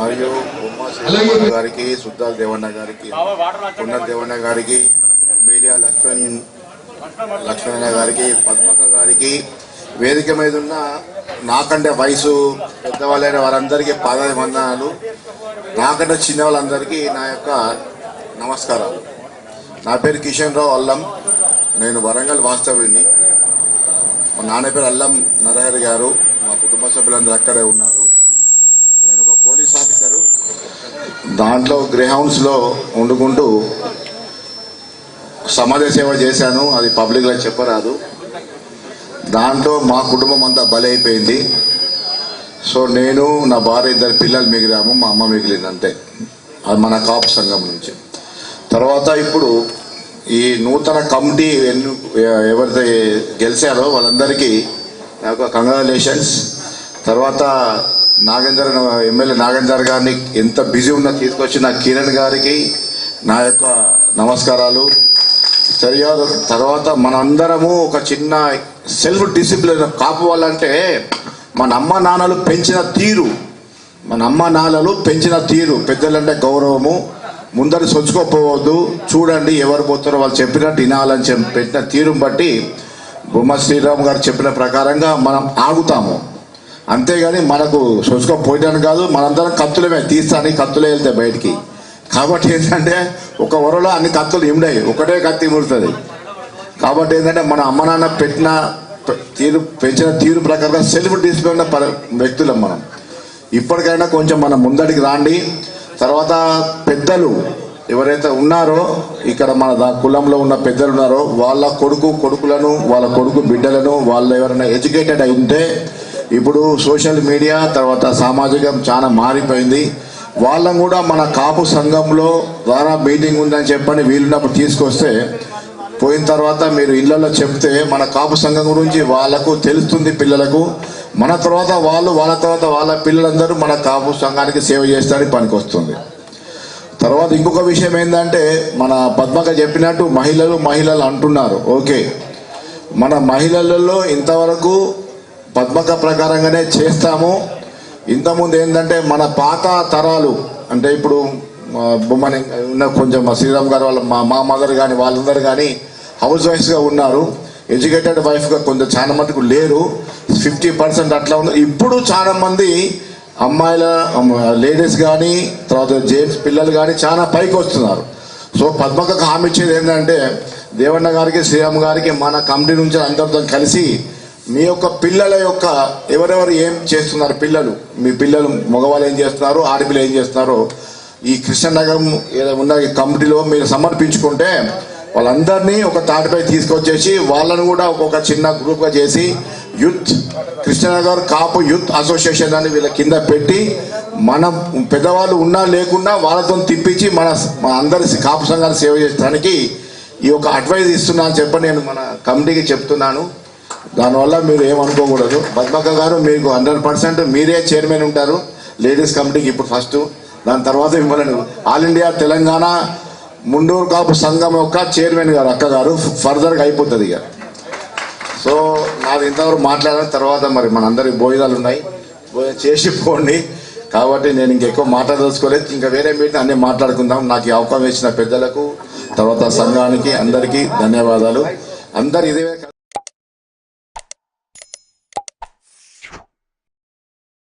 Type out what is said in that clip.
మరియు గారికి సుద్దాల దేవన్న గారికి పున్న దేవన్న గారికి మీడియా లక్ష్మణ్ లక్ష్మణ గారికి పద్మక గారికి వేదిక మీద ఉన్న నాకంటే వయసు పెద్దవాళ్ళైన వారందరికీ పాదాభివందనాలు నాకంటే చిన్న వాళ్ళందరికీ నా యొక్క నమస్కారాలు. నా పేరు కిషన్ రావు అల్లం. నేను వరంగల్ వాస్తవ్యుని. మా నాన్న పేరు అల్లం నరహరి గారు. మా కుటుంబ సభ్యులందరూ అక్కడే ఉన్నారు నేను ఒక పోలీస్ ఆఫీసరు దాంట్లో గ్రేహౌండ్స్లో వండుకుంటూ సమాజ సేవ చేశాను. అది పబ్లిక్లో చెప్పరాదు. దాంట్లో మా కుటుంబం అంతా బలైపోయింది సో నేను నా భార్య ఇద్దరు పిల్లలు మిగిలాము మా అమ్మ మిగిలింది అంతే. అది మన కాపు సంఘం నుంచి. తర్వాత ఇప్పుడు ఈ నూతన కమిటీ ఎన్ను ఎవరితో గెలిచారో వాళ్ళందరికీ నాకు కంగ్రాచులేషన్స్ తర్వాత నాగేందర్ ఎమ్మెల్యే నాగేందర్ గారిని ఎంత బిజీ ఉన్నా తీసుకొచ్చిన కిరణ్ గారికి నా యొక్క నమస్కారాలు. సరిగా తర్వాత మనందరము ఒక చిన్న సెల్ఫ్ డిసిప్లిన్ కాపువాలంటే మన అమ్మ నాన్నలు పెంచిన తీరు మన అమ్మ నాన్నలు పెంచిన తీరు పెద్దలంటే గౌరవము. ముందర సొచ్చుకోపోవద్దు. చూడండి ఎవరు పోతారో వాళ్ళు చెప్పినట్టు వినాలని చెప్పి పెట్టిన తీరుని బట్టి బొమ్మ శ్రీరామ్ గారు చెప్పిన ప్రకారంగా మనం ఆగుతాము. అంతేగాని మనకు సొచ్చుకోపోయడానికి కాదు మనందరం కత్తులమే. తీస్తానికి కత్తులే వెళ్తాయి బయటికి. కాబట్టి ఏంటంటే ఒక వరలో అన్ని కత్తులు ఇమిడాయి ఒకటే కత్తి ఇముడుతుంది. కాబట్టి ఏంటంటే మన అమ్మ నాన్న పెట్టిన తీరు పెంచిన తీరు ప్రకారంగా సెల్ఫ్ డిసిప్లిన్ పర- వ్యక్తులం మనం. ఇప్పటికైనా కొంచెం మనం ముందడికి రాండి. తర్వాత పెద్దలు ఎవరైతే ఉన్నారో ఇక్కడ మన కులంలో ఉన్న పెద్దలు ఉన్నారో వాళ్ళ కొడుకు కొడుకులను వాళ్ళ కొడుకు బిడ్డలను వాళ్ళు ఎవరైనా ఎడ్యుకేటెడ్ అయి ఉంటే ఇప్పుడు సోషల్ మీడియా తర్వాత సామాజికం చాలా మారిపోయింది. వాళ్ళని కూడా మన కాపు సంఘంలో ద్వారా మీటింగ్ ఉందని చెప్పని వీలున్నప్పుడు తీసుకొస్తే పోయిన తర్వాత మీరు ఇళ్ళలో చెప్తే మన కాపు సంఘం గురించి వాళ్ళకు తెలుస్తుంది పిల్లలకు. మన తర్వాత వాళ్ళు వాళ్ళ తర్వాత వాళ్ళ పిల్లలందరూ మన కాపు సంఘానికి సేవ చేస్తారని పనికొస్తుంది. తర్వాత ఇంకొక విషయం ఏంటంటే మన పద్మక చెప్పినట్టు మహిళలు మహిళలు అంటున్నారు. ఓకే. మన మహిళలలో ఇంతవరకు పద్మక ప్రకారంగానే చేస్తాము. ఇంతకుముందు ఏంటంటే మన పాత తరాలు అంటే ఇప్పుడు బొమ్మని ఉన్న కొంచెం మా శ్రీరామ్ గారు వాళ్ళ మా మా మదర్ కానీ వాళ్ళందరూ కానీ హౌస్ వైఫ్స్గా ఉన్నారు. ఎడ్యుకేటెడ్ వైఫ్గా కొంచెం చాలా మటుకు లేరు. ఫిఫ్టీ పర్సెంట్ అట్లా ఉన్నారు. ఇప్పుడు చాలా మంది అమ్మాయిల లేడీస్ కానీ తర్వాత జెంట్స్ పిల్లలు కానీ చాలా పైకి వస్తున్నారు. సో పద్మకకు హామీ ఇచ్చేది ఏంటంటే దేవన్న గారికి శ్రీరామ్ గారికి మన కమిటీ నుంచి అందరితో కలిసి మీ యొక్క పిల్లల యొక్క ఎవరెవరు ఏం చేస్తున్నారు పిల్లలు? మీ పిల్లలు మగవాళ్ళు ఏం చేస్తున్నారు? ఆడపిల్లలు ఏం చేస్తున్నారు? ఈ కృష్ణనగరం ఏదో ఉన్న ఈ కమిటీలో మీరు సమర్పించుకుంటే వాళ్ళందరినీ ఒక తాటిపై తీసుకొచ్చేసి వాళ్ళను కూడా ఒక్కొక్క చిన్న గ్రూప్గా చేసి youth Krishnanagar Kapu youth association అని వీళ్ళ కింద పెట్టి మన పెద్దవాళ్ళు ఉన్నా లేకున్నా వాళ్ళతో తిప్పించి మన మన అందరి కాపు సంఘాలు సేవ చేయడానికి ఈ యొక్క అడ్వైజ్ ఇస్తున్నా అని చెప్పి నేను మన కమిటీకి చెప్తున్నాను. దానివల్ల మీరు ఏమనుకోకూడదు పద్మక గారు మీకు హండ్రెడ్ పర్సెంట్ మీరే చైర్మన్ ఉంటారు. లేడీస్ కమిటీకి ఇప్పుడు ఫస్ట్ దాని తర్వాత మిమ్మల్ని ఆల్ ఇండియా తెలంగాణ ముండూరు కాపు సంఘం యొక్క చైర్మన్ గారు అక్క గారు ఫర్దర్గా అయిపోతుంది ఇక. సో నాది ఇంతవరకు మాట్లాడిన తర్వాత మరి మనందరికి భోజనాలు ఉన్నాయి. భోజనం చేసి పోండి. కాబట్టి నేను ఇంకెక్కువ మాట్లాడదలుచుకోలేదు. ఇంకా వేరే మీటింగ్ అన్ని మాట్లాడుకుందాం. నాకు ఈ అవకాశం ఇచ్చిన పెద్దలకు తర్వాత సంఘానికి అందరికీ ధన్యవాదాలు. అందరు ఇదే